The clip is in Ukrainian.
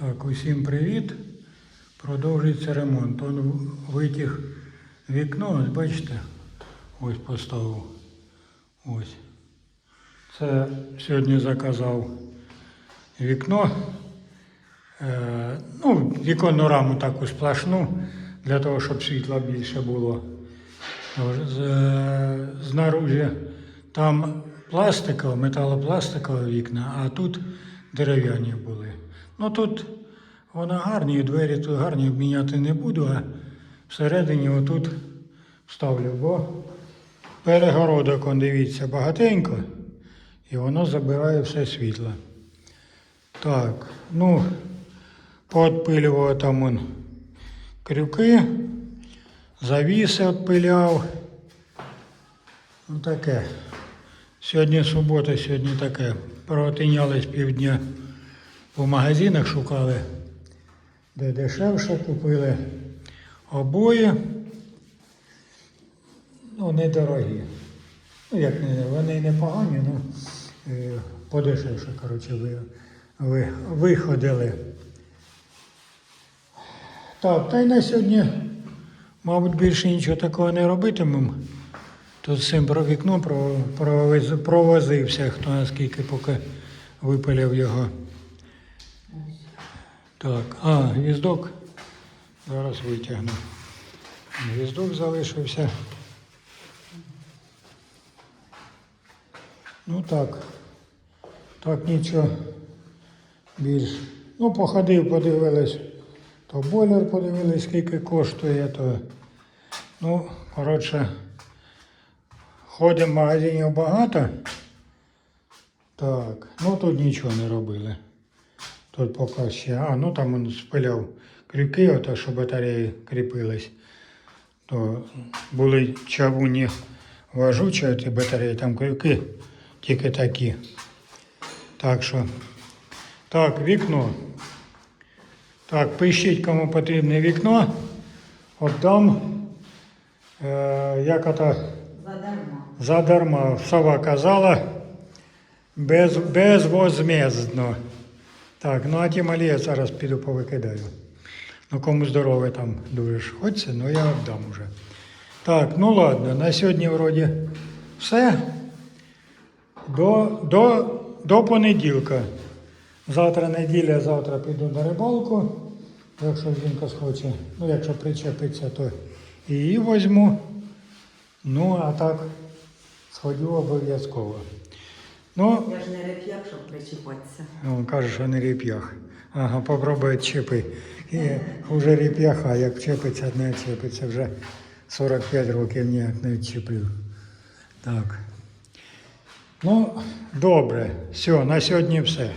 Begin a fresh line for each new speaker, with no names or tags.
Так, усім привіт. Продовжується ремонт. Он витяг вікно, ось бачите, ось поставив. Ось. Це сьогодні заказав вікно. Е, ну, віконну раму таку сплошну, для того, щоб світла більше було. З, е, знаружі там пластикове, металопластикове вікна, а тут дерев'яні були. Ну тут вона гарні, двері тут гарні, міняти не буду, а всередині отут вставлю, бо перегородок, он, дивіться, багатенько, і воно забирає все світло. Так, ну, поотпилював там он крюки, завіси відпиляв. Ну таке. Сьогодні субота, сьогодні таке. Протинялись півдня по магазинах, шукали, де дешевше купили обої. Ну, недорогі. Ну, як не, вони й непогані, ну е, подешевше, коротше, ви, ви, виходили. Так, та й на сьогодні, мабуть, більше нічого такого не робитимемо. Тут з цим про вікно провозився, хто наскільки поки випилив його. Так, а, гвіздок. Зараз витягну. Гвіздок залишився. Ну так. Так нічого більш. Ну, походив, подивились. То бойлер подивились, скільки коштує, то. Ну, коротше. Ходимо в магазинів багато. Так, ну тут нічого не робили. Тут поки ще. А, ну там він спиляв крюки, ото, що батареї кріпились. То були чавуні важучі ті батареї, там крюки тільки такі. Так що. Так, вікно. Так, пишіть, кому потрібне вікно. Отдам. Е, як ото
Задарма.
Задарма. Сова казала без, безвозмездно. Так, ну а ті малі я зараз піду повикидаю. Ну кому здорове там дуже ж хочеться, ну я віддам уже. Так, ну ладно, на сьогодні вроді все. До, до, до понеділка. Завтра неділя, завтра піду на рибалку. Якщо жінка схоче, ну якщо причепиться, то і її візьму. Ну, а так, сходю обов'язково. Ну,
Я ж не реп'ях, щоб причіпатися.
Ну, каже, що не реп'ях. Ага, попробуй чіпи. І вже ріп'яха, як чіпиться, не чіпиться. Вже 45 років ніяк не чіплю. Так. Ну, добре. Все, на сьогодні все.